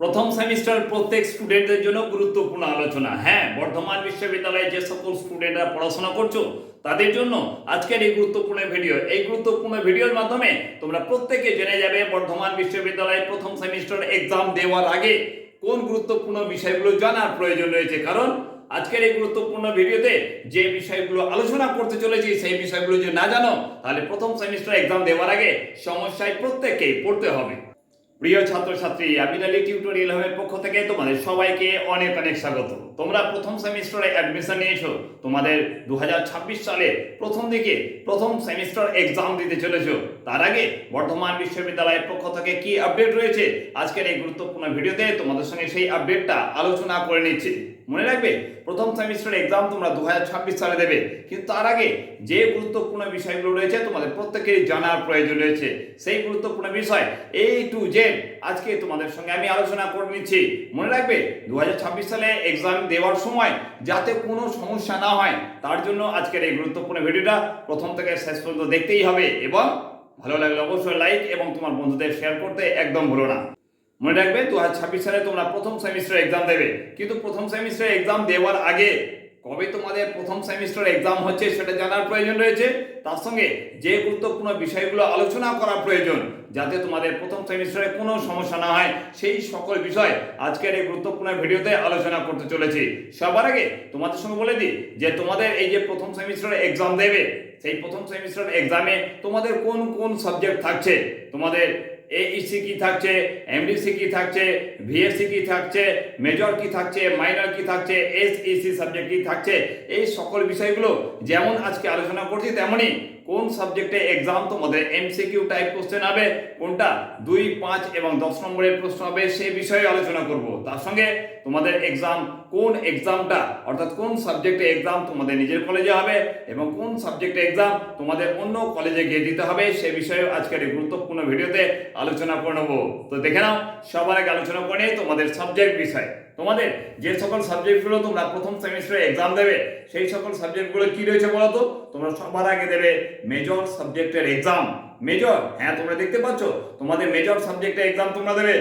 প্রথম সেমিস্টার প্রত্যেক স্টুডেন্টদের জন্য গুরুত্বপূর্ণ আলোচনা। হ্যাঁ বর্ধমান বিশ্ববিদ্যালয়ে যে সকল স্টুডেন্টরা পড়াশোনা করছ, তাদের জন্য আজকের এই গুরুত্বপূর্ণ ভিডিও। এই গুরুত্বপূর্ণ ভিডিওর মাধ্যমে তোমরা প্রত্যেকে জেনে যাবে বর্ধমান বিশ্ববিদ্যালয়ে প্রথম সেমিস্টার এক্সাম দেওয়ার আগে কোন গুরুত্বপূর্ণ বিষয়গুলো জানার প্রয়োজন রয়েছে। কারণ আজকের এই গুরুত্বপূর্ণ ভিডিওতে যে বিষয়গুলো আলোচনা করতে চলেছি, সেই বিষয়গুলো যদি না জানো, তাহলে প্রথম সেমিস্টার এক্সাম দেওয়ার আগে সমস্যায় প্রত্যেককেই পড়তে হবে। প্রিয় ছাত্রছাত্রী আবিনালি টিউটোরিয়াল হবে পক্ষ থেকে তোমাদের সবাইকে অনেক অনেক স্বাগত। তোমরা প্রথম সেমিস্টারে অ্যাডমিশন নিয়েছো, তোমাদের দু হাজার ছাব্বিশ সালে প্রথম দিকে প্রথম সেমিস্টার এক্সাম দিতে চলেছো। তার আগে বর্ধমান বিশ্ববিদ্যালয়ের পক্ষ থেকে কি আপডেট রয়েছে? আজকের এই গুরুত্বপূর্ণ ভিডিওতে তোমাদের সঙ্গে সেই আপডেটটা আলোচনা করে নিচ্ছি। মনে রাখবে? প্রথম সেমিস্টার এক্সাম তোমরা দু হাজার ছাব্বিশ সালে দেবে। কিন্তু তার আগে যে গুরুত্বপূর্ণ বিষয়গুলো রয়েছে তোমাদের প্রত্যেকেরই জানার প্রয়োজন রয়েছে। সেই গুরুত্বপূর্ণ বিষয় এই টু জেড আজকে তোমাদের সঙ্গে আমি আলোচনা করে নিচ্ছি। মনে রাখবে? দু হাজার ছাব্বিশ সালে এক্সাম দেওয়ার সময় যাতে কোনো সমস্যা না হয়, তার জন্য আজকের এই গুরুত্বপূর্ণ ভিডিওটা প্রথম থেকে শেষ পর্যন্ত দেখতেই হবে। এবং ভালো লাগলে অবশ্যই লাইক এবং তোমার বন্ধুদের শেয়ার করতে একদম ভুলো না। মনে রাখবে, দু সালে তোমরা প্রথম সেমিস্টার এক্সাম দেবে। কিন্তু প্রথম সেমিস্টার এক্সাম দেওয়ার আগে কবে তোমাদের প্রথম সেমিস্টার এক্সাম হচ্ছে সেটা জানার প্রয়োজন রয়েছে। তার সঙ্গে যে গুরুত্বপূর্ণ বিষয়গুলো আলোচনা করা প্রয়োজন, যাতে তোমাদের প্রথম সেমিস্টারে কোনো সমস্যা না হয়, সেই সকল বিষয় আজকের এই গুরুত্বপূর্ণ ভিডিওতে আলোচনা করতে চলেছি। সবার আগে তোমাদের সঙ্গে বলে দিই যে তোমাদের এই যে প্রথম সেমিস্টারে এক্সাম দেবে, সেই প্রথম সেমিস্টার এক্সামে তোমাদের কোন কোন সাবজেক্ট থাকছে? তোমাদের এইসি কি থাকছে এমডিসি কি থাকছে ভিএসসি কি থাকছে মেজর কি থাকছে মাইনর কি থাকছে এসইসি সাবজেক্ট কি থাকছে, এই সকল বিষয়গুলো যেমন আজকে আলোচনা করছি, তেমনই কোন সাবজেক্টে এক্সাম তোমাদের এমসিকিউ টাইপ কোশ্চেন হবে, কোনটা? দুই, পাঁচ এবং দশ নম্বরের প্রশ্ন হবে সেই বিষয়ে আলোচনা করব। তার সঙ্গে তোমাদের এক্সাম কোন এক্সামটা অর্থাৎ কোন সাবজেক্টে এক্সাম তোমাদের নিজের কলেজে হবে এবং কোন সাবজেক্টে এক্সাম তোমাদের অন্য কলেজে গিয়ে দিতে হবে, সে বিষয়ে আজকের এই গুরুত্বপূর্ণ ভিডিওতে আলোচনা করে নেব। তো দেখে নাও, সবার আগে আলোচনা করে তোমাদের সাবজেক্ট বিষয়। তোমাদের যে সকল সাবজেক্টগুলো তোমরা প্রথম সেমিস্টারে এক্সাম দেবে, সেই সকল সাবজেক্টগুলো কি রয়েছে বলো তোমরা সবার আগে দেবে মেজর সাবজেক্টের এক্সাম মেজর হ্যাঁ তোমরা দেখতে পাচ্ছ? তোমাদের মেজর সাবজেক্টের এক্সাম তোমরা দেবে।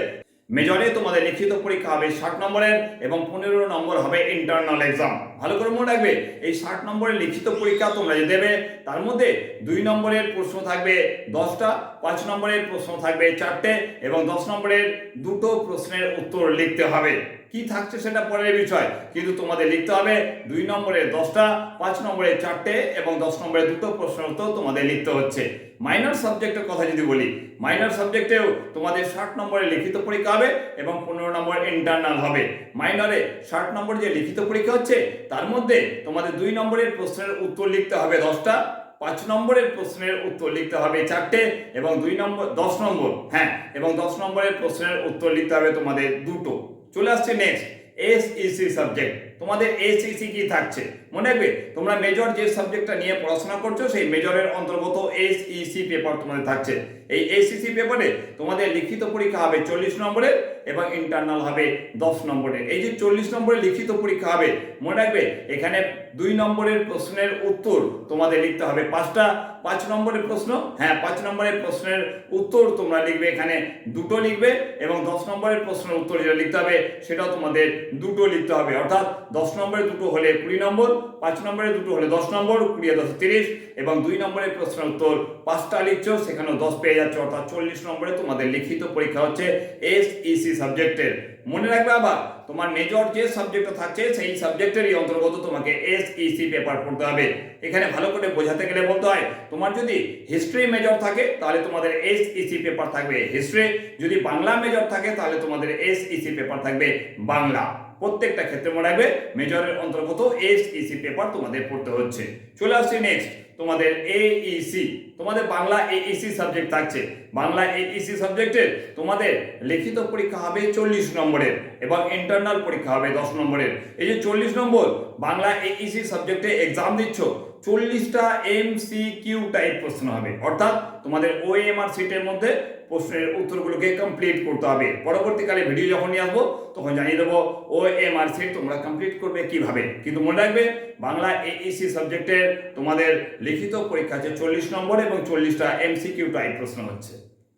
মেজরে তোমাদের লিখিত পরীক্ষা হবে ষাট নম্বরের এবং পনেরো নম্বর হবে ইন্টারনাল এক্সাম ভালো করে মনে রাখবে, এই ষাট নম্বরের লিখিত পরীক্ষা তোমরা যে দেবে, তার মধ্যে দুই নম্বরের প্রশ্ন থাকবে দশটা, পাঁচ নম্বরের প্রশ্ন থাকবে চারটে এবং দশ নম্বরের দুটো প্রশ্নের উত্তর লিখতে হবে। কি থাকছে সেটা পরের বিষয়। কিন্তু তোমাদের লিখতে হবে দুই নম্বরে দশটা, পাঁচ নম্বরে চারটে এবং দশ নম্বরে দুটো প্রশ্নের উত্তর তোমাদের লিখতে হচ্ছে। মাইনর সাবজেক্টের কথা যদি বলি মাইনর সাবজেক্টেও তোমাদের ষাট নম্বরে লিখিত পরীক্ষা হবে এবং পনেরো নম্বর ইন্টারনাল হবে। মাইনরে ষাট নম্বর যে লিখিত পরীক্ষা হচ্ছে, তার মধ্যে তোমাদের দুই নম্বরের প্রশ্নের উত্তর লিখতে হবে দশটা, পাঁচ নম্বরের প্রশ্নের উত্তর লিখতে হবে চারটে এবং দুই নম্বর, দশ নম্বর হ্যাঁ এবং দশ নম্বরের প্রশ্নের উত্তর লিখতে হবে তোমাদের দুটো। চলে আসছে নেক্সট এসইসি সাবজেক্ট তোমাদের এসইসি কি থাকছে? মনে রাখবে, তোমরা মেজর যে সাবজেক্টটা নিয়ে পড়াশোনা করছ, সেই মেজরের অন্তর্গত এসইসি পেপার তোমাদের থাকছে। এই এসইসি পেপারে তোমাদের লিখিত পরীক্ষা হবে চল্লিশ নম্বরের এবং ইন্টারনাল হবে দশ নম্বরের এই যে চল্লিশ নম্বরের লিখিত পরীক্ষা হবে, মনে রাখবে, এখানে দুই নম্বরের প্রশ্নের উত্তর তোমাদের লিখতে হবে। পাঁচটা, পাঁচ নম্বরের প্রশ্ন হ্যাঁ পাঁচ নম্বরের প্রশ্নের উত্তর তোমরা লিখবে, এখানে দুটো লিখবে এবং দশ নম্বরের প্রশ্নের উত্তর যেটা লিখতে হবে, সেটাও তোমাদের দুটো লিখতে হবে। অর্থাৎ দশ নম্বরে দুটো হলে কুড়ি নম্বর, পাঁচ নম্বরে দুটো হলে দশ নম্বর, কুড়ি দশ তিরিশ, এবং দুই নম্বরের প্রশ্নের উত্তর পাঁচটা লিখছো, সেখানেও দশ পেয়ে যাচ্ছে, অর্থাৎ চল্লিশ নম্বরে তোমাদের লিখিত পরীক্ষা হচ্ছে এস ইসি সাবজেক্টের মনে রাখবে আবার, তোমার মেজর যে সাবজেক্টটা থাকছে, সেই সাবজেক্টেরই অন্তর্গত তোমাকে এস ইসি পেপার পড়তে হবে। এখানে ভালো করে বোঝাতে গেলে বলতে হয়, তোমার যদি হিস্ট্রি মেজর থাকে, তাহলে তোমাদের এস ইসি পেপার থাকবে হিস্ট্রি যদি বাংলা মেজর থাকে, তাহলে তোমাদের এস ইসি পেপার থাকবে বাংলা। প্রত্যেকটা ক্ষেত্রে মনে রাখবে মেজরের অন্তর্গত এসইসি পেপার তোমাদের পড়তে হচ্ছে। চলে আসছি নেক্সট তোমাদের এইসি তোমাদের বাংলা এইসি সাবজেক্ট থাকছে। বাংলা এইসি সাবজেক্টের তোমাদের লিখিত পরীক্ষা হবে চল্লিশ নম্বরের এবং ইন্টারনাল পরীক্ষা হবে দশ নম্বরের। এই যে চল্লিশ নম্বর, বাংলা এইসি সাবজেক্টে এক্সাম দিচ্ছ চল্লিশটা এম সি কিউ টাইপ প্রশ্ন হবে। অর্থাৎ তোমাদের ওএমআর সিটের মধ্যে প্রশ্নের উত্তরগুলোকে কমপ্লিট করতে হবে। পরবর্তীকালে ভিডিও যখন নিয়ে আসব, তখন জানিয়ে দেবো ও এম আর সিট তোমরা কমপ্লিট করবে কীভাবে। কিন্তু মনে রাখবে, বাংলা এইসি সাবজেক্টের তোমাদের লিখিত পরীক্ষা আছে চল্লিশ নম্বর এবং চল্লিশটা এমসিকিউ টাইপ প্রশ্ন হচ্ছে।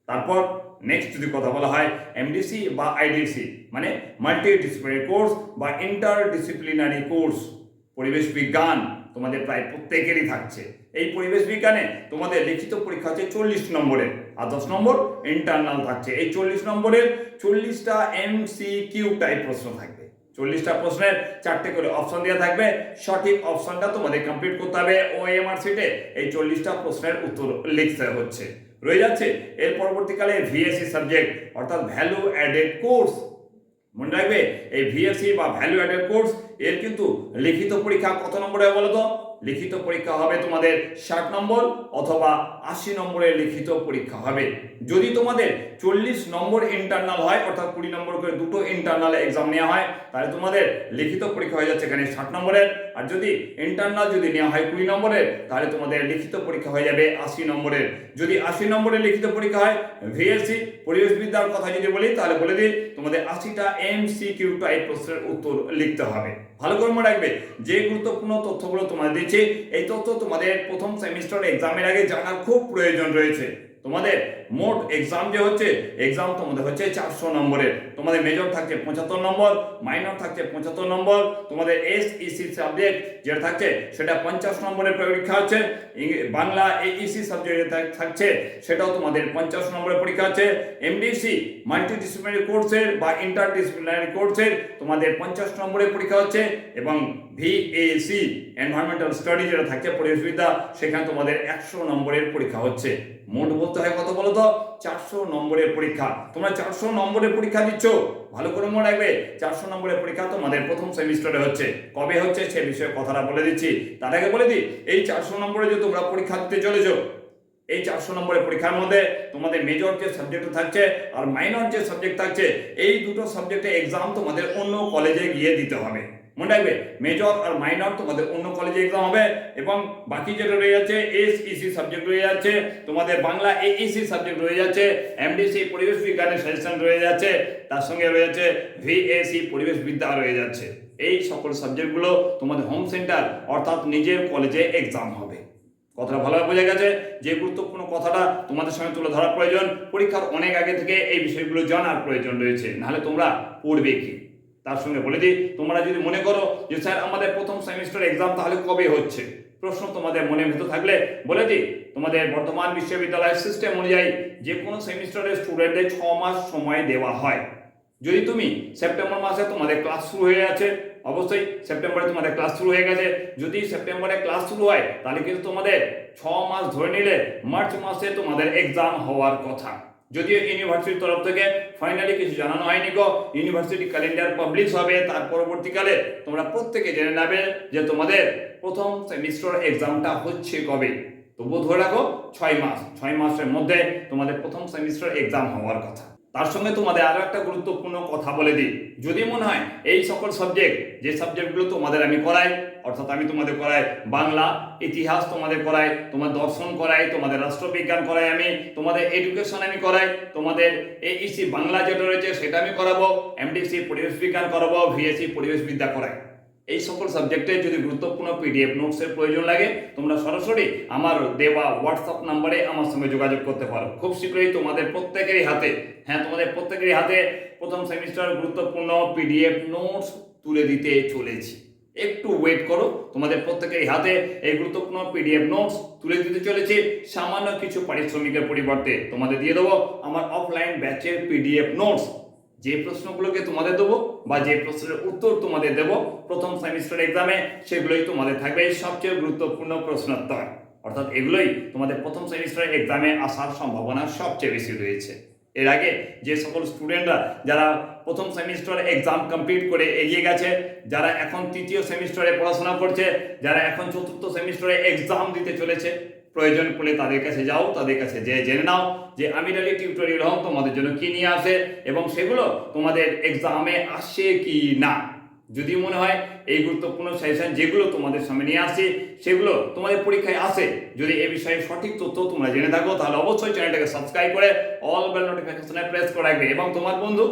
তারপর নেক্সট যদি কথা বলা হয় এমডিসি বা আইডিসি মানে মাল্টি ডিসিপ্লিনারি কোর্স বা ইন্টার ডিসিপ্লিনারি কোর্স পরিবেশ বিজ্ঞান তোমাদের প্রায় প্রত্যেকেরই থাকছে। এই পরিবেশ বিজ্ঞানে তোমাদের লিখিত পরীক্ষা হচ্ছে চল্লিশ নম্বরের, আর দশ নম্বর ইন্টারনাল থাকছে। এই চল্লিশ নম্বরের চল্লিশটা এমসি কিউ টাইপ প্রশ্ন থাকবে। চল্লিশটা প্রশ্নের চারটে করে অপশন দেওয়া থাকবে। সঠিক অপশনটা তোমাদের কমপ্লিট করতে হবে ও এমআর সিটে এই চল্লিশটা প্রশ্নের উত্তর লিখতে হচ্ছে। রয়ে যাচ্ছে এর পরবর্তীকালে ভিএসসি সাবজেক্ট অর্থাৎ ভ্যালু অ্যাডেড কোর্স মনে রাখবে, এই ভিএসসি বা ভ্যালু অ্যাডেড কোর্স এর কিন্তু লিখিত পরীক্ষা কত নম্বরে বলো তো লিখিত পরীক্ষা হবে তোমাদের ষাট নম্বর অথবা আশি নম্বরের লিখিত পরীক্ষা হবে। যদি তোমাদের চল্লিশ নম্বর ইন্টারনাল হয়, অর্থাৎ কুড়ি নম্বর করে দুটো ইন্টারনাল এক্সাম নেওয়া হয়, তাহলে তোমাদের লিখিত পরীক্ষা হয়ে যাচ্ছে এখানে ষাট নম্বরের। আর যদি ইন্টারনাল যদি নেওয়া হয় কুড়ি নম্বরের, তাহলে তোমাদের লিখিত পরীক্ষা হয়ে যাবে আশি নম্বরের। যদি আশি নম্বরের লিখিত পরীক্ষা হয় ভিএসসি পরিবেশবিদ্যার কথা যদি বলি, তাহলে বলে দিই, তোমাদের আশিটা এম সি কিউ টাইপ প্রশ্নের উত্তর লিখতে হবে। ভালো করে মনে রাখবে, যে গুরুত্বপূর্ণ তথ্যগুলো তোমাদের দিচ্ছি। এই তথ্য তোমাদের প্রথম সেমিস্টার এক্সামের আগে জানার খুব প্রয়োজন রয়েছে। তোমাদের মোট এক্সাম যে হচ্ছে এক্সাম তোমাদের হচ্ছে চারশো নম্বরের। তোমাদের মেজর থাকছে পঁচাত্তর নম্বর মাইনর থাকছে পঁচাত্তর নম্বর। তোমাদের এস ইসি সাবজেক্ট যেটা থাকছে, সেটা পঞ্চাশ নম্বরের পরীক্ষা হচ্ছে। বাংলা এইসি সাবজেক্ট থাকছে, সেটাও তোমাদের পঞ্চাশ নম্বরের পরীক্ষা হচ্ছে। এমডিসি মাল্টি ডিসিপ্লিনারি কোর্সের বা ইন্টার ডিসিপ্লিনারি কোর্সের তোমাদের পঞ্চাশ নম্বরের পরীক্ষা হচ্ছে এবং ভিএসি এনভায়রনমেন্টাল স্টাডি যেটা থাকছে পরিবেশবিদ্যা সেখানে তোমাদের একশো নম্বরের পরীক্ষা হচ্ছে। মোট বলতে হয় কত বলো তো চারশো নম্বরের পরীক্ষা। তোমরা চারশো নম্বরের পরীক্ষা দিচ্ছ। ভালো করে মনে রাখবে, চারশো নম্বরের পরীক্ষা তোমাদের প্রথম সেমিস্টারে হচ্ছে। কবে হচ্ছে সে বিষয়ে কথাটা বলে দিচ্ছি। তার আগে বলে দিই, এই চারশো নম্বরে যে তোমরা পরীক্ষা দিতে চলেছো, এই চারশো নম্বরের পরীক্ষার মধ্যে তোমাদের মেজর যে সাবজেক্ট থাকছে আর মাইনর যে সাবজেক্ট থাকছে, এই দুটো সাবজেক্টে এক্সাম তোমাদের অন্য কলেজে গিয়ে দিতে হবে। মনে রাখবে মেজর আর মাইনর তোমাদের অন্য কলেজে এক্সাম হবে এবং বাকি যেটা রয়ে যাচ্ছে এস ইসি সাবজেক্ট রয়ে যাচ্ছে, তোমাদের বাংলা এইসি সাবজেক্ট রয়ে যাচ্ছে এমডিসি পরিবেশ বিজ্ঞানের সাজেশন রয়ে যাচ্ছে, তার সঙ্গে রয়ে যাচ্ছে ভিএসি পরিবেশ বিদ্যা রয়ে যাচ্ছে। এই সকল সাবজেক্টগুলো তোমাদের হোম সেন্টার অর্থাৎ নিজের কলেজে এক্সাম হবে। কথাটা ভালোভাবে বোঝা গেছে, যে গুরুত্বপূর্ণ কথাটা তোমাদের সঙ্গে তুলে ধরা প্রয়োজন, পরীক্ষার অনেক আগে থেকে এই বিষয়গুলো জানার প্রয়োজন রয়েছে, নাহলে তোমরা পড়বে কি? তার সঙ্গে বলে দিই, তোমরা যদি মনে করো যে স্যার আমাদের প্রথম সেমিস্টার এক্সাম তাহলে কবে হচ্ছে? প্রশ্ন তোমাদের মনে ভেতর থাকলে বলে দিই, তোমাদের বর্তমান বিশ্ববিদ্যালয়ের সিস্টেম অনুযায়ী যে কোনো সেমিস্টারের স্টুডেন্টদের ছ মাস সময় দেওয়া হয়। যদি তুমি সেপ্টেম্বর মাসে তোমাদের ক্লাস শুরু হয়ে আছে অবশ্যই সেপ্টেম্বরে তোমাদের ক্লাস শুরু হয়ে গেছে। যদি সেপ্টেম্বরে ক্লাস শুরু হয়, তাহলে কিন্তু তোমাদের ছ মাস ধরে নিলে মার্চ মাসে তোমাদের এক্সাম হওয়ার কথা। যদিও ইউনিভার্সিটির তরফ থেকে ফাইনালি কিছু জানানো হয়নি গো। ইউনিভার্সিটি ক্যালেন্ডার পাবলিশ হবে, তার পরবর্তীকালে তোমরা প্রত্যেকে জেনে নেবে যে তোমাদের প্রথম সেমিস্টার এক্সামটা হচ্ছে কবে। তবুও ধরে রাখো, ছয় মাস, ছয় মাসের মধ্যে তোমাদের প্রথম সেমিস্টার এক্সাম হওয়ার কথা। তার সঙ্গে তোমাদের আরও একটা গুরুত্বপূর্ণ কথা বলে দিই। যদি মনে হয় এই সকল সাবজেক্ট যে সাবজেক্টগুলো তোমাদের আমি করাই, অর্থাৎ আমি তোমাদের করাই বাংলা, ইতিহাস তোমাদের করাই, তোমার দর্শন করাই, তোমাদের রাষ্ট্রবিজ্ঞান করাই আমি, তোমাদের এডুকেশন আমি করাই, তোমাদের এইসি বাংলা যেটা রয়েছে সেটা আমি করাবো এমডিসি পরিবেশ বিজ্ঞান করাবো ভিএসসি পরিবেশ বিদ্যা করাই। এই সকল সাবজেক্টে যদি গুরুত্বপূর্ণ পিডিএফ নোটসের প্রয়োজন লাগে, তোমরা সরাসরি আমার দেওয়া হোয়াটসঅ্যাপ নাম্বারে আমার সঙ্গে যোগাযোগ করতে পারো। খুব শীঘ্রই তোমাদের প্রত্যেকেরই হাতে হ্যাঁ তোমাদের প্রত্যেকেরই হাতে প্রথম সেমিস্টার গুরুত্বপূর্ণ পিডিএফ নোটস তুলে দিতে চলেছি। একটু ওয়েট করো, তোমাদের প্রত্যেকের হাতে এই গুরুত্বপূর্ণ পিডিএফ নোটস তুলে দিতে চলেছি। সামান্য কিছু পারিশ্রমিকের পরিবর্তে তোমাদের দিয়ে দেবো আমার অফলাইন ব্যাচের পিডিএফ নোটস যে প্রশ্নগুলোকে তোমাদের দেবো বা যে প্রশ্নের উত্তর তোমাদের দেবো, প্রথম সেমিস্টার এক্সামে সেগুলোই তোমাদের থাকবে সবচেয়ে গুরুত্বপূর্ণ প্রশ্নোত্তর। অর্থাৎ এগুলোই তোমাদের প্রথম সেমিস্টার এক্সামে আসার সম্ভাবনা সবচেয়ে বেশি রয়েছে। এর আগে যে সকল স্টুডেন্টরা যারা প্রথম সেমিস্টার এক্সাম কমপ্লিট করে এগিয়ে গেছে, যারা এখন তৃতীয় সেমিস্টারে পড়াশোনা করছে, যারা এখন চতুর্থ সেমিস্টারে এক্সাম দিতে চলেছে প্রয়োজন পড়লে তাদের কাছে যাও, তাদের কাছে যে জেনে নাও যে আমির আলী টিউটোরিয়াল হোম তোমাদের জন্য কি নিয়ে আসে এবং সেগুলো তোমাদের এক্সামে আসে কি না। যদি মনে হয় এই গুরুত্বপূর্ণ সেশন যেগুলো তোমাদের সামনে নিয়ে আসছি, সেগুলো তোমাদের পরীক্ষায় আসে, যদি এ বিষয়ে সঠিক তথ্য তোমরা জেনে থাকো, তাহলে অবশ্যই চ্যানেলটাকে সাবস্ক্রাইব করে অল বেল নোটিফিকেশনে প্রেস করে রাখবে। এবং তোমার বন্ধু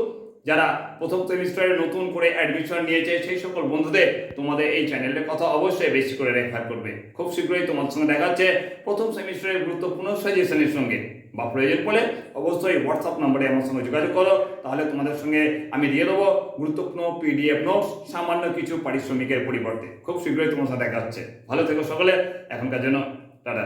যারা প্রথম সেমিস্টারে নতুন করে অ্যাডমিশন নিয়েছে, সেই সকল বন্ধুদের তোমাদের এই চ্যানেলের কথা অবশ্যই বেশি করে রেফার করবে। খুব শীঘ্রই তোমার সঙ্গে দেখা হচ্ছে প্রথম সেমিস্টারের গুরুত্বপূর্ণ সাজেশনের সঙ্গে। বা প্রয়োজন পড়লে অবশ্যই হোয়াটসঅ্যাপ নম্বরে আমার সঙ্গে যোগাযোগ করো, তাহলে তোমাদের সঙ্গে আমি দিয়ে দেবো গুরুত্বপূর্ণ পিডিএফ নোটস সামান্য কিছু পারিশ্রমিকের পরিবর্তে। খুব শীঘ্রই তোমার সাথে দেখা হচ্ছে। ভালো থেকো সকলে, এখনকার জন্য, টাটা।